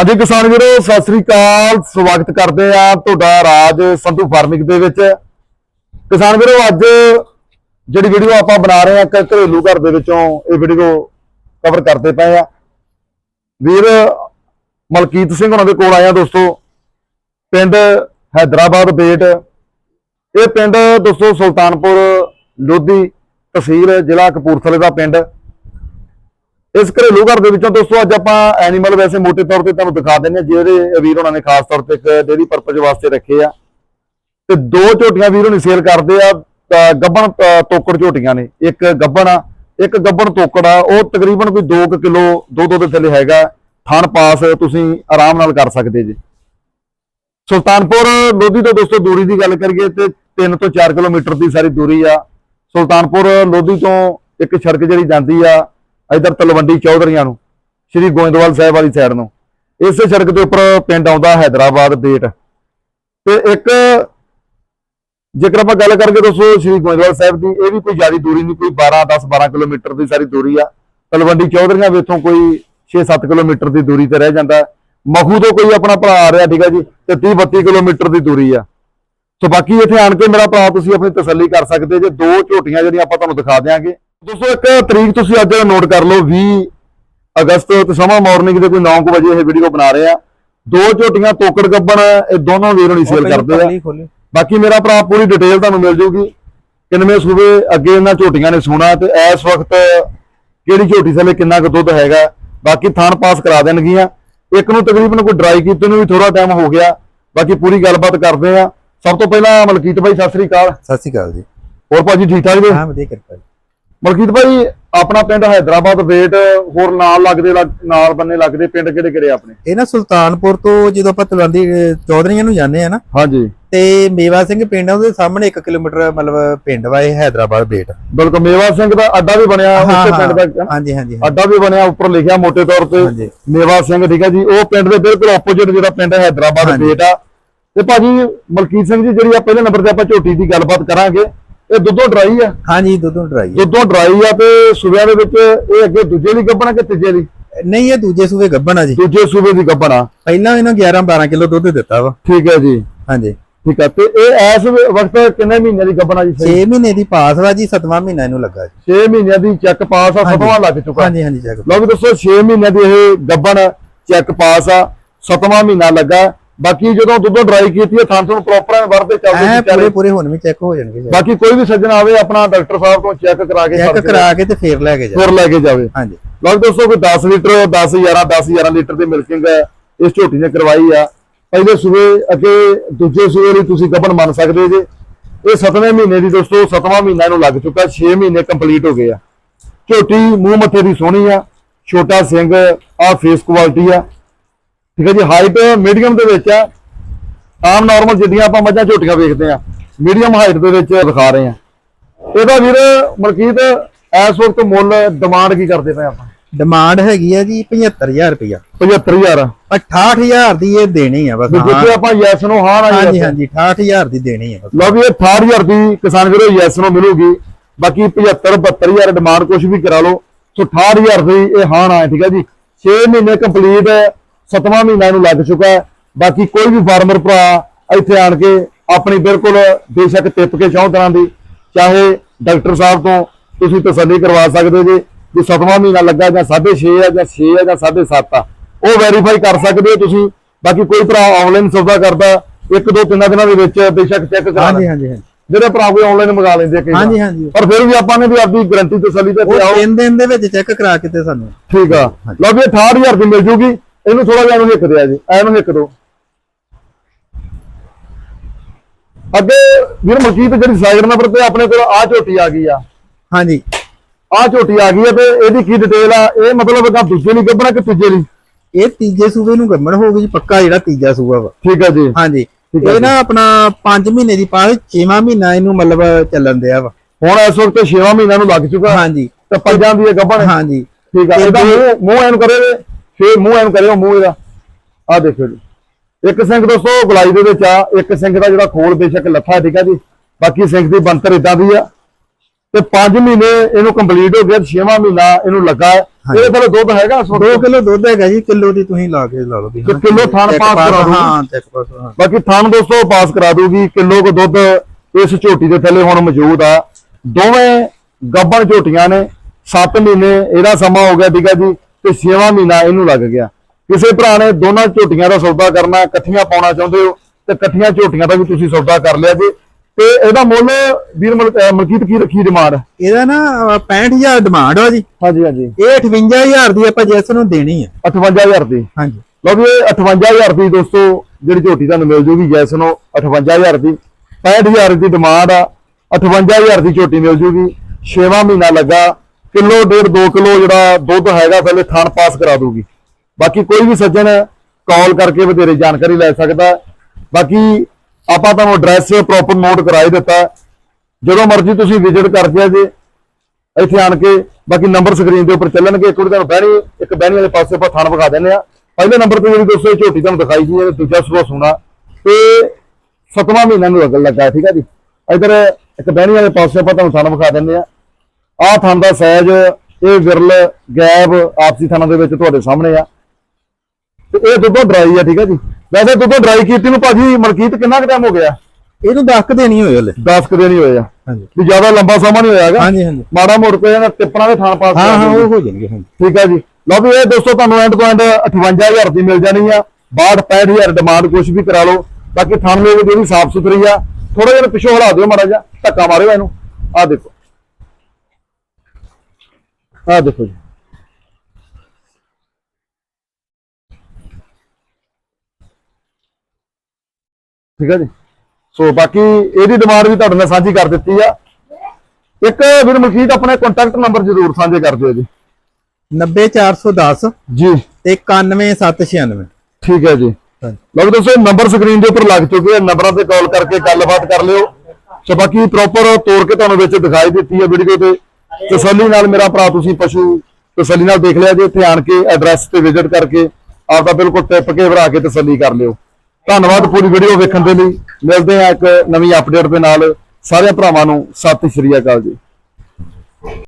ਹਾਂਜੀ ਕਿਸਾਨ ਵੀਰੋ, ਸਤਿ ਸ੍ਰੀ ਅਕਾਲ। ਸਵਾਗਤ ਕਰਦੇ ਆ ਤੁਹਾਡਾ ਰਾਜ ਸੰਧੂ ਫਾਰਮਿੰਗ ਦੇ ਵਿੱਚ। ਕਿਸਾਨ ਵੀਰੋ, ਅੱਜ ਜਿਹੜੀ ਵੀਡੀਓ ਆਪਾਂ ਬਣਾ ਰਹੇ ਆ ਇੱਕ ਘਰੇਲੂ ਘਰ ਦੇ ਵਿੱਚੋਂ ਇਹ ਵੀਡੀਓ ਕਵਰ ਕਰਦੇ ਪਏ ਆ। ਵੀਰ ਮਲਕੀਤ ਸਿੰਘ ਉਹਨਾਂ ਦੇ ਕੋਲ ਆਇਆ ਦੋਸਤੋ। ਪਿੰਡ ਹੈਦਰਾਬਾਦ ਬੇਟ। ਇਹ ਪਿੰਡ ਦੋਸਤੋ ਸੁਲਤਾਨਪੁਰ ਲੋਧੀ ਤਹਿਸੀਲ ਜ਼ਿਲ੍ਹਾ ਕਪੂਰਥਲੇ ਦਾ ਪਿੰਡ। ਇਸ ਘਰੇਲੂ ਘਰ ਦੇ ਵਿੱਚੋਂ ਦੋਸਤੋ, ਅੱਜ ਆਪਾਂ ਐਨੀਮਲ ਵੈਸੇ ਮੋਟੇ ਤੌਰ ਤੇ ਤੁਹਾਨੂੰ ਦਿਖਾ ਦਿੰਨੇ ਆ ਜਿਹੜੇ ਵੀਰ ਉਹਨਾਂ ਨੇ ਖਾਸ ਤੌਰ ਤੇ ਇੱਕ ਡੇਰੀ ਪਰਪਸ ਵਾਸਤੇ ਰੱਖੇ ਆ। ਤੇ ਦੋ ਝੋਟੀਆਂ ਵੀਰ ਹੁਣੀ ਸੇਲ ਕਰਦੇ ਆ ਗੱਬਣ ਤੋਕੜ ਝੋਟੀਆਂ ਨੇ। ਇੱਕ ਗੱਬਣ ਆ, ਇੱਕ ਗੱਬਣ ਤੋਕੜ ਆ, ਉਹ ਤਕਰੀਬਨ ਕੋਈ 2 ਕਿਲੋ ਦੋ ਦੋ ਦੇ ਥੱਲੇ ਹੈਗਾ। ਥਣ ਪਾਸ ਤੁਸੀਂ ਆਰਾਮ ਨਾਲ ਕਰ ਸਕਦੇ ਜੀ। ਸੁਲਤਾਨਪੁਰ ਲੋਧੀ ਤੋਂ ਦੋਸਤੋ, ਦੂਰੀ ਦੀ ਗੱਲ ਕਰੀਏ ਤੇ 3 ਤੋਂ 4 ਕਿਲੋਮੀਟਰ ਦੀ ਸਾਰੀ ਦੂਰੀ ਆ। ਸੁਲਤਾਨਪੁਰ ਲੋਧੀ ਤੋਂ ਇੱਕ ਸੜਕ ਜਿਹੜੀ ਜਾਂਦੀ ਆ ਇਧਰ ਤਲਵੰਡੀ ਚੌਧਰੀਆਂ ਨੂੰ, ਸ਼੍ਰੀ ਗੋਇੰਦਵਾਲ ਸਾਹਿਬ ਵਾਲੀ ਸਾਈਡ ਨੂੰ। ਇਸੇ ਸੜਕ ਦੇ ਉੱਪਰ ਪਿੰਡ ਆਉਂਦਾ ਹੈਦਰਾਬਾਦ ਬੇਟ। ਤੇ ਇੱਕ, ਜੇਕਰ ਆਪਾਂ ਗੱਲ ਕਰਕੇ ਦੋਸਤੋ ਸ਼੍ਰੀ ਗੋਇੰਦਵਾਲ ਸਾਹਿਬ ਦੀ, ਇਹ ਵੀ ਕੋਈ ਜ਼ਿਆਦਾ ਦੂਰੀ ਨਹੀਂ, ਕੋਈ 12 10 12 ਕਿਲੋਮੀਟਰ ਦੀ ਸਾਰੀ ਦੂਰੀ ਆ। ਤਲਵੰਡੀ ਚੌਧਰੀਆਂ ਵੀ ਇੱਥੋਂ ਕੋਈ 6-7 ਕਿਲੋਮੀਟਰ ਦੀ ਦੂਰੀ ਤੇ ਰਹਿ ਜਾਂਦਾ ਮਖੂ ਤੋਂ ਕੋਈ ਆਪਣਾ ਭਰਾ ਆ ਰਿਹਾ, ਠੀਕ ਹੈ ਜੀ, ਤੇ 30 32 ਕਿਲੋਮੀਟਰ ਦੀ ਦੂਰੀ ਆ। ਸੋ ਬਾਕੀ ਇੱਥੇ ਆਣ ਕੇ ਮੇਰਾ ਭਰਾ ਤੁਸੀਂ ਆਪਣੀ ਤਸੱਲੀ ਕਰ ਸਕਦੇ ਜੇ ਦੋ ਝੋਟੀਆਂ ਜਿਹੜੀਆਂ ਆਪਾਂ ਤੁਹਾਨੂੰ ਦਿਖਾ ਦਿਆਂਗੇ ਦੋਸਤੋ ਇੱਕ ਤਰੀਕ ਤੁਸੀਂ ਅੱਜ ਨੋਟ ਕਰ ਲਓ 20 ਅਗਸਤ ਤੇ ਸਮਾਂ ਮਾਰਨਿੰਗ ਦੇ ਕੋਈ 9 ਵਜੇ ਇਹ ਵੀਡੀਓ ਬਣਾ ਰਹੇ ਆ। ਦੋ ਝੋਟੀਆਂ ਤੋਕੜ ਗੱਬਣ ਇਹ ਦੋਨੋਂ ਵੀਰ ਹੁਣੀ ਸੇਲ ਕਰਦੇ ਆ। ਬਾਕੀ ਮੇਰਾ ਭਰਾ ਪੂਰੀ ਡਿਟੇਲ ਤੁਹਾਨੂੰ ਮਿਲ ਜੂਗੀ। ਕਿੰਨਵੇਂ ਸੂਬੇ ਅੱਗੇ ਇਹਨਾਂ ਝੋਟੀਆਂ ਨੇ ਸੋਣਾ ਤੇ ਇਸ ਵਕਤ ਕਿਹੜੀ ਝੋਟੀ ਥੱਲੇ ਕਿੰਨਾ ਕੁ ਦੁੱਧ ਹੈਗਾ। ਬਾਕੀ ਥਾਣ ਪਾਸ ਕਰਾ ਦੇਣਗੀਆਂ। ਇੱਕ ਨੂੰ ਤਕਰੀਬਨ ਕੋਈ ਡਰਾਈ ਕੀਤੇ ਨੂੰ ਵੀ ਥੋੜਾ ਟਾਈਮ ਹੋ ਗਿਆ। ਬਾਕੀ ਪੂਰੀ ਗੱਲਬਾਤ ਕਰਦੇ ਆ। ਸਭ ਤੋਂ ਪਹਿਲਾਂ ਮਲਕੀਤ ਭਾਈ ਸਤਿ ਸ੍ਰੀ ਅਕਾਲ। ਸਤਿ ਸ਼੍ਰੀ ਅਕਾਲ ਜੀ। ਹੋਰ ਭਾਜੀ ਠੀਕ ਠਾਕ ਜੀ? ਹਾਂ ਵਧੀਆ ਕਿਰਪਾ ਜੀ। ਮਲਕੀਤ ਭਾਈ ਆਪਣਾ ਪਿੰਡ ਹੈਦਰਾਬਾਦ ਵੇਟ ਹੋਰ ਨਾਲ ਲੱਗਦੇ ਲੱਗ- ਨਾਲ ਬੰਨੇ ਲੱਗਦੇ ਪਿੰਡ ਕਿਹੜੇ ਕਿਹੜੇ ਆਪਣੇ? ਇਹ ਨਾ ਸੁਲਤਾਨਪੁਰ ਤੋਂ ਜਦੋਂ ਆਪਾਂ ਤਲਵੰਡੀ ਚੌਧਰੀਆਂ ਨੂੰ ਜਾਂਦੇ ਆ ਨਾ ਹਾਂਜੀ। ਤੇ ਮੇਵਾ ਸਿੰਘ ਪਿੰਡ ਉਹਦੇ ਸਾਹਮਣੇ 1 ਕਿਲੋਮੀਟਰ ਮਤਲਬ ਪਿੰਡ ਵਾ ਇਹ ਹੈਦਰਾਬਾਦ ਬੇਟ ਬਿਲਕੁਲ ਮੇਵਾ ਸਿੰਘ ਦਾ ਅੱਡਾ ਵੀ ਬਣਿਆ ਉਸੇ ਪਿੰਡ ਦਾ ਹਾਂਜੀ ਹਾਂਜੀ ਅੱਡਾ ਵੀ ਬਣਿਆ ਉੱਪਰ ਲਿਖਿਆ ਮੋٹے ਤੌਰ ਤੇ। ਮੇਵਾ ਸਿੰਘ ਠੀਕ ਹੈ ਜੀ? ਉਹ ਪਿੰਡ ਦੇ ਬਿਲਕੁਲ ਆਪੋਜ਼ਿਟ ਜਿਹੜਾ ਪਿੰਡ ਹੈ ਹਾਂਜੀ। ਬੇਟ ਆ। ਤੇ ਭਾਜੀ ਮਲਕੀਤ ਸਿੰਘ ਜੀ ਜਿਹੜੀ ਆ ਪਹਿਲੇ ਨੰਬਰ ਤੇ ਆਪਾਂ ਝੋਟੀ ਦੀ ਗੱਲਬਾਤ ਕਰਾਂਗੇ। ਇਹ ਦੁੱਧੋਂ ਡਰਾਈ ਆ? ਹਾਂਜੀ ਦੁੱਧੋਂ ਡਰਾਈ ਹੈ। ਦੁੱਧੋਂ ਡਰਾਈ ਆ ਤੇ ਸੂਬਿਆਂ ਦੇ ਵਿੱਚ ਇਹ ਅੱਗੇ ਦੂਜੇ ਲਈ ਗੱਬਣਾ ਕਿ ਤੀਜੇ ਲਈ ਨਹੀਂ ਇਹ ਦੂਜੇ ਸੂਬੇ ਗੱਭਣ ਆ ਜੀ। ਦੂਜੇ ਸੂਬੇ ਦੀ ਗੱਬਣਾ ਪਹਿਲਾਂ ਇਹਨਾਂ 11 12 ਕਿਲੋ ਦੁੱਧ ਦਿੱਤਾ ਵਾ। ਠੀਕ ਹੈ ਜੀ। ਹਾਂਜੀ। ਠੀਕ ਹੈ ਤੇ ਇਹ ਇਸ ਵਕਤ ਕਿੰਨੇ ਮਹੀਨਿਆਂ ਦੀ ਗੱਬਣਾ ਜੀ? 6 ਮਹੀਨੇ ਦੀ ਪਾਸ ਵਾ ਜੀ 7ਵਾਂ ਮਹੀਨਾ ਇਹਨੂੰ ਲੱਗਾ ਜੀ। 6 ਮਹੀਨਿਆਂ ਦੀ ਚੈੱਕ ਪਾਸ ਆ ਸਤਵਾਂ ਲੱਗ ਚੁੱਕਾ। ਹਾਂਜੀ ਹਾਂਜੀ ਜਗ ਲਓ ਵੀ ਦੱਸੋ 6 ਮਹੀਨਿਆਂ ਦੀ ਇਹ ਗੱਬਣ ਚੈੱਕ ਪਾਸ ਆ ਸਤਵਾਂ ਮਹੀਨਾ ਲੱਗਾ। ਬਾਕੀ ਜਦੋਂ ਦੁੱਧੋਂ ਡਰਾਈ ਕੀਤੀ ਹੈ ਥਾਂ ਤੋਂ ਪ੍ਰੋਪਰ ਵਰਦੇ ਚੱਲਦੇ ਐ ਪੂਰੇ ਪੂਰੇ ਹੁਣ ਵੀ ਚੈੱਕ ਹੋ ਜਾਣਗੇ ਜੀ। ਬਾਕੀ ਕੋਈ ਵੀ ਸੱਜਣ ਆਵੇ ਆਪਣਾ ਡਾਕਟਰ ਸਾਹਿਬ ਤੋਂ ਚੈੱਕ ਕਰਾ ਕੇ ਚੈੱਕ ਕਰਾ ਕੇ ਤੇ ਫੇਰ ਲੈ ਕੇ ਜਾ ਫਿਰ ਲੈ ਕੇ ਜਾਵੇ। ਹਾਂਜੀ। ਲਓ ਦੋਸਤੋ ਕੋਈ 10 ਲੀਟਰ 10 11 10 11 ਲੀਟਰ ਦੀ ਮਿਲਕਿੰਗ ਇਸ ਝੋਟੀ ਨੇ ਕਰਵਾਈ ਆ। ਪਹਿਲੇ ਸੂਬੇ ਅੱਗੇ ਦੂਜੇ ਸੂਬੇ ਲਈ ਤੁਸੀਂ ਗੱਬਣ ਮੰਨ ਸਕਦੇ ਜੇ। ਇਹ 7ਵੇਂ ਮਹੀਨੇ ਦੀ ਦੋਸਤੋ 7ਵਾਂ ਮਹੀਨਾ ਇਹਨੂੰ ਲੱਗ ਚੁੱਕਾ। 6 ਮਹੀਨੇ ਕੰਪਲੀਟ ਹੋ ਗਏ ਆ। ਝੋਟੀ ਮੂੰਹ ਮੱਥੇ ਦੀ ਸੋਹਣੀ ਆ। ਛੋਟਾ ਸਿੰਘ ਆ ਫੇਸ ਕੁਆਲਿਟੀ ਆ। ਠੀਕ ਹੈ ਜੀ ਹਾਈਟ ਮੀਡੀਅਮ ਦੇ ਵਿੱਚ ਆ। ਆਮ ਨਾਰਮਲ ਜਿੱਡੀਆਂ ਆਪਾਂ ਮੱਝਾਂ ਝੋਟੀਆਂ ਵੇਖਦੇ ਆ ਮੀਡੀਅਮ ਹਾਈਟ ਦੇ ਵਿੱਚ ਦਿਖਾ ਰਹੇ ਆ। ਇਹਦਾ ਵੀਰ ਮਲਕੀਤ ਇਸ ਵਕਤ ਮੁੱਲ ਡਿਮਾਂਡ ਕੀ ਕਰਦੇ ਪਏ ਆਪਾਂ? ਡਿਮਾਂਡ ਹੈਗੀ ਆ ਜੀ 75000 ਰੁਪਇਆ 75000 68000 ਦੀ ਇਹ ਦੇਣੀ ਆ ਬਸ। ਜਿੱਥੇ ਆਪਾਂ ਯੈਸ ਨੂੰ ਹਾਂ ਨਾ ਹਾਂਜੀ ਹਾਂਜੀ 68000 ਦੀ ਦੇਣੀ ਆ ਲਓ ਵੀ ਇਹ 68000 ਦੀ ਕਿਸਾਨ ਵੀਰੋ ਯੈਸ ਨੂੰ ਮਿਲੂਗੀ। ਬਾਕੀ 75 72000 ਡਿਮਾਂਡ ਕੁਝ ਵੀ ਕਰਾ ਲਓ। ਸੋ 68000 ਦੀ ਇਹ ਹਾਂ ਨਾ ਠੀਕ ਹੈ ਜੀ। 6 ਮਹੀਨੇ ਕੰਪਲੀਟ ਸਤਵਾਂ ਮਹੀਨਾ ਇਹਨੂੰ ਲੱਗ ਚੁੱਕਾ ਹੈ। ਬਾਕੀ ਕੋਈ ਵੀ ਫਾਰਮਰ ਭਰਾ ਇੱਥੇ ਆਣ ਕੇ ਆਪਣੀ ਬਿਲਕੁਲ ਬੇਸ਼ੱਕ ਟਿੱਪ ਕੇ ਚਾਹੋ ਤਰ੍ਹਾਂ ਦੀ ਚਾਹੇ ਡਾਕਟਰ ਸਾਹਿਬ ਤੋਂ ਤੁਸੀਂ ਤਸੱਲੀ ਕਰਵਾ ਸਕਦੇ ਜੇ ਵੀ ਸਤਵਾਂ ਮਹੀਨਾ ਲੱਗਾ ਜਾਂ 6.5 ਆ ਜਾਂ 6 ਆ ਜਾਂ 7.5 ਆ ਉਹ ਵੈਰੀਫਾਈ ਕਰ ਸਕਦੇ ਹੋ ਤੁਸੀਂ। ਬਾਕੀ ਕੋਈ ਭਰਾ ਆਨਲਾਈਨ ਸੌਦਾ ਕਰਦਾ ਇੱਕ ਦੋ ਤਿੰਨਾਂ ਦਿਨਾਂ ਦੇ ਵਿੱਚ ਬੇਸ਼ੱਕ ਚੈੱਕ ਕਰਾ ਹਾਂਜੀ ਹਾਂਜੀ ਜਿਹੜੇ ਭਰਾ ਕੋਈ ਆਨਲਾਈਨ ਮੰਗਾ ਲੈਂਦੇ ਆ ਕਈ। ਹਾਂਜੀ ਹਾਂਜੀ। ਪਰ ਫਿਰ ਵੀ ਆਪਾਂ ਨੇ ਵੀ ਆਪਣੀ ਗਾਰੰਟੀ ਤਸੱਲੀ ਤੇ ਆਓ ਤਿੰਨ ਦਿਨ ਦੇ ਵਿੱਚ ਚੈੱਕ ਕਰਾ ਕੇ ਤੇ ਸਾਨੂੰ। ਠੀਕ ਆ। ਲਓ ਵੀ ਇਹ 68000 ਦੀ ਮਿਲ ਜੂਗੀ। ਇਹਨੂੰ ਥੋੜਾ ਜਿਹਾ ਇਹਨੂੰ ਹਿੱਕ ਦਿਆ ਜੀ ਇਹਨੂੰ ਹਿੱਕ ਦੋ। ਅੱਗੇ ਵੀਰ ਮਲਕੀਤ ਜਿਹੜੀ ਸਾਈਡ ਨੰਬਰ ਤੇ ਆਪਣੇ ਕੋਲ ਆ ਝੋਟੀ ਆ ਗਈ ਆ। ਹਾਂਜੀ। ਆ ਝੋਟੀ ਆ ਗਈ ਆ ਤੇ ਇਹਦੀ ਕੀ ਡਿਟੇਲ ਆ? ਇਹ ਮਤਲਬ ਅਗਾ ਦੂਜੇ ਲਈ ਗੱਬਣਾ ਕਿ ਤੀਜੇ ਲਈ ਇਹ ਤੀਜੇ ਸੂਬੇ ਨੂੰ ਗੱਮਣ ਹੋ ਗਈ ਜੀ ਪੱਕਾ ਜਿਹੜਾ ਤੀਜਾ ਸੂਬਾ ਵਾ। ਠੀਕ ਆ ਜੀ। ਹਾਂਜੀ। ਇਹ ਨਾ ਆਪਣਾ 5 ਮਹੀਨੇ ਦੀ ਪਾਸ 6ਵਾਂ ਮਹੀਨਾ ਇਹਨੂੰ ਮਤਲਬ ਚੱਲਣ ਦਿਆ ਵਾ। ਹੁਣ ਇਸ ਵਕਤ 6ਵਾਂ ਮਹੀਨਾ ਨੂੰ ਲੱਗ ਚੁੱਕਾ। ਹਾਂਜੀ। ਤੇ ਪੰਜਾਂ ਦੀ ਇਹ ਗੱਬਣ ਹਾਂਜੀ। ਠੀਕ ਆ। ਇਹਦਾ ਮੂੰਹ ਐਨ ਕਰੇ ਫੇਰ ਮੂੰਹ ਐਨ ਕਰਿਓ ਮੂੰਹ ਇਹਦਾ। ਆ ਦੇਖੋ ਜੀ। ਇੱਕ ਸਿੰਘ ਦੋਸਤੋ ਗੁਲਾਈ ਦੇ ਵਿੱਚ ਆ। ਇੱਕ ਸਿੰਘ ਦਾ ਜਿਹੜਾ ਖੋਲ ਬੇਸ਼ੱਕ ਲੱਥਾ ਠੀਕ ਆ ਜੀ। ਬਾਕੀ ਸਿੰਘ ਦੀ ਬੰਤਰ ਇਦਾਂ ਦੀ ਆ। ਤੇ 5 ਮਹੀਨੇ ਇਹਨੂੰ ਕੰਪਲੀਟ ਹੋ ਗਿਆ 6ਵਾਂ ਮਹੀਨਾ ਇਹਨੂੰ ਲੱਗਾ ਇਹਦੇ ਥੱਲੇ ਦੁੱਧ ਹੈਗਾ ਇਸ ਵਕਤ? 2 ਕਿਲੋ ਦੁੱਧ ਹੈਗਾ ਜੀ। ਕਿਲੋ ਦੀ ਤੁਸੀਂ ਲਾ ਕੇ ਲਾ ਲਓ ਵੀ ਕਿੱਲੋ ਥਣ ਪਾਸ ਕਰਾ ਦੂਗੀ। ਹਾਂ ਤੇ ਪਾਸ ਹਾਂ। ਬਾਕੀ ਥਣ ਦੋਸਤੋ ਪਾਸ ਕਰਾ ਦੂਗੀ ਕਿਲੋ ਕੋ ਦੁੱਧ ਇਸ ਝੋਟੀ ਦੇ ਥੱਲੇ ਹੁਣ ਮੌਜੂਦ ਆ। ਦੋਵੇਂ ਗੱਬਣ ਝੋਟੀਆਂ ਨੇ। 7 ਮਹੀਨੇ ਇਹਦਾ ਸਮਾਂ ਹੋ ਗਿਆ ਠੀਕ ਆ ਜੀ। ਤੇ 6ਵਾਂ ਮਹੀਨਾ ਇਹਨੂੰ ਲੱਗ ਗਿਆ। ਕਿਸੇ ਭਰਾ ਨੇ ਦੋਨਾਂ ਝੋਟੀਆਂ ਦਾ ਸੌਦਾ ਕਰਨਾ ਇਕੱਠੀਆਂ ਪਾਉਣਾ ਚਾਹੁੰਦੇ ਹੋ ਤੇ ਇਕੱਠੀਆਂ ਝੋਟੀਆਂ ਦਾ ਵੀ ਤੁਸੀਂ ਸੌਦਾ ਕਰ ਲਿਆ ਜੀ। ਤੇ ਇਹਦਾ ਮੁੱਲ ਵੀਰ ਮਲਕੀਤ ਕੀ ਰੱਖੀ ਡਿਮਾਂਡ? ਇਹਦਾ ਨਾ ਅਹ, 65000 ਡਿਮਾਂਡ ਆ ਜੀ। ਹਾਂਜੀ ਹਾਂਜੀ। ਇਹ 58000 ਦੀ ਆਪਾਂ ਜੈਸ ਨੂੰ ਦੇਣੀ ਆ। 58000 ਦੀ? ਹਾਂਜੀ। ਲਓ ਵੀ ਇਹ 58000 ਦੀ ਦੋਸਤੋ ਜਿਹੜੀ ਝੋਟੀ ਤੁਹਾਨੂੰ ਮਿਲ ਜੂਗੀ ਜੈਸ ਨੂੰ 58000 ਦੀ। 65000 ਦੀ ਡਿਮਾਂਡ ਆ 58000 ਦੀ ਝੋਟੀ ਮਿਲ ਜੂਗੀ। 6ਵਾਂ ਮਹੀਨਾ ਲੱਗਾ ਕਿਲੋ, ਡੇਢ 2 ਕਿਲੋ ਜਿਹੜਾ ਦੁੱਧ ਹੈਗਾ ਪਹਿਲੇ ਥਾਣ ਪਾਸ ਕਰਾ ਦੂਗੀ ਬਾਕੀ ਕੋਈ ਵੀ ਸੱਜਣ ਕਾਲ ਕਰਕੇ ਵਧੇਰੇ ਜਾਣਕਾਰੀ ਲੈ ਸਕਦਾ। ਬਾਕੀ ਆਪਾਂ ਤੁਹਾਨੂੰ ਐਡਰੈਸ ਪ੍ਰੋਪਰ ਨੋਟ ਕਰਾ ਦਿੱਤਾ। ਜਦੋਂ ਮਰਜ਼ੀ ਤੁਸੀਂ ਵਿਜ਼ਿਟ ਕਰ ਜਿਆ ਜੇ ਇੱਥੇ ਆਣ ਕੇ। ਬਾਕੀ ਨੰਬਰ ਸਕਰੀਨ ਦੇ ਉੱਪਰ ਚੱਲਣਗੇ। ਇੱਕ ਵਾਰੀ ਤੁਹਾਨੂੰ ਬਹਿਣੀ, ਇੱਕ ਬਹਿਣੀ ਵਾਲੇ ਪਾਸੇ ਆਪਾਂ ਥਾਣ ਵਿਖਾ ਦਿੰਦੇ ਆ ਪਹਿਲੇ ਨੰਬਰ ਤੇ ਜਿਹੜੀ ਦੋਸਤੋ ਇਹ ਝੋਟੀ ਤੁਹਾਨੂੰ ਦਿਖਾਈ ਸੀ ਇਹ ਦੂਜਾ ਸੂਆ ਸੁਣਾ। ਤੇ ਸਤਵਾਂ ਮਹੀਨਾ ਨੂੰ ਲੱਗਣ ਲੱਗਾ, ਠੀਕ ਹੈ ਜੀ? ਇਧਰ ਇੱਕ ਬਹਿਣੀ ਵਾਲੇ ਪਾਸੇ ਆਪਾਂ ਤੁਹਾਨੂੰ ਥਾਣ ਵਿਖਾ ਦਿੰਦੇ ਆ ਆਹ ਥਣ ਦਾ ਸਾਈਜ਼ ਇਹ ਵਿਰਲ ਗੈਬ ਆਪਸੀ ਥਣਾਂ ਦੇ ਵਿੱਚ ਤੁਹਾਡੇ ਸਾਹਮਣੇ ਆ। ਤੇ ਇਹ ਦੁੱਧੋਂ ਡਰਾਈ ਆ ਠੀਕ ਹੈ ਜੀ? ਵੈਸੇ ਦੁੱਧੋਂ ਡਰਾਈ ਕੀਤੀ ਨੂੰ ਭਾਜੀ ਮਲਕੀਤ ਕਿੰਨਾ ਕੁ ਟਾਈਮ ਹੋ ਗਿਆ? ਇਹਨੂੰ 10 ਕ ਦੇਣੀ ਹੋਏ ਹਲੇ। 10 ਕੁ ਦਿਨ ਹੀ ਹੋਏ ਆ। ਹਾਂਜੀ। ਵੀ ਜ਼ਿਆਦਾ ਲੰਬਾ ਸਮਾਂ ਨਹੀਂ ਹੋਇਆਗਾ ਹਾਂਜੀ ਹਾਂਜੀ। ਮਾੜਾ ਮੋੜ ਪਏ ਨਾ ਟਿੱਪਣਾ ਦੇ ਥਾਂ ਪਾਸ ਹਾਂ ਹਾਂ। ਉਹ ਹੋ ਜਾਣਗੇ ਹਾਂਜੀ। ਠੀਕ ਹੈ ਜੀ। ਲਓ ਵੀ ਇਹ ਦੋਸਤੋ ਤੁਹਾਨੂੰ ਐਂਡ ਐਂਡ 58000 ਦੀ ਮਿਲ ਜਾਣੀ ਆ। 62 65000 ਡਿਮਾਂਡ ਕੁਝ ਵੀ ਕਰਾ ਲਓ। ਬਾਕੀ ਥਣ ਮੇਵੇ ਦੀ ਵੀ ਸਾਫ਼ ਸੁਥਰੀ ਆ ਥੋੜਾ ਜਿਹਾ ਪਿੱਛੋਂ ਹਲਾ ਦਿਓ ਮਾੜਾ ਜਿਹਾ। ਧੱਕਾ ਮਾਰਿਓ ਇਹਨੂੰ। ਆਹ ਦੇਖੋ। ਆਹ ਦੇਖੋ ਜੀ। ਠੀਕ ਹੈ ਜੀ। ਸੋ ਬਾਕੀ ਇਹਦੀ ਡਿਮਾਂਡ ਵੀ ਤੁਹਾਡੇ ਨਾਲ ਸਾਂਝੀ ਕਰ ਦਿੱਤੀ ਆ। ਇੱਕ ਵੀਰ ਮਲਕੀਤ ਆਪਣੇ ਕੰਟੈਕਟ ਨੰਬਰ ਜ਼ਰੂਰ ਸਾਂਝੇ ਕਰ ਦਿਓ ਜੀ। 90410 ਜੀ। ਤੇ 91796 ਠੀਕ ਹੈ ਜੀ। ਲਓ ਦੋਸਤੋ ਨੰਬਰ ਸਕਰੀਨ ਦੇ ਉੱਪਰ ਲੱਗ ਚੁੱਕੇ ਆ। ਨੰਬਰਾਂ ਤੇ ਕਾਲ ਕਰਕੇ ਗੱਲਬਾਤ ਕਰ ਲਿਓ। ਸੋ ਬਾਕੀ ਪ੍ਰੋਪਰ ਤੋੜ ਕੇ ਤੁਹਾਨੂੰ ਵਿੱਚ ਦਿਖਾਈ ਦਿੱਤੀ ਹੈ ਵੀਡੀਓ ਤੇ। ਤਸੱਲੀ ਨਾਲ ਮੇਰਾ ਭਰਾ ਤੁਸੀਂ ਪਸ਼ੂ ਤਸੱਲੀ ਨਾਲ ਦੇਖ ਲਿਆ ਜੇ, ਇੱਥੇ ਆਣ ਕੇ ਐਡਰੈਸ ਤੇ ਵਿਜ਼ਿਟ ਕਰਕੇ ਆਪਦਾ ਬਿਲਕੁਲ ਟਿਪ ਕੇ ਭਰਾ ਕੇ ਤਸੱਲੀ ਕਰ ਲਿਓ। ਧੰਨਵਾਦ ਪੂਰੀ ਵੀਡੀਓ ਵੇਖਣ ਦੇ ਲਈ। ਮਿਲਦੇ ਆ ਇੱਕ ਨਵੀਂ ਅਪਡੇਟ ਦੇ ਨਾਲ। ਸਾਰੇ ਭਰਾਵਾਂ ਨੂੰ ਸਤਿ ਸ਼੍ਰੀ ਅਕਾਲ ਜੀ।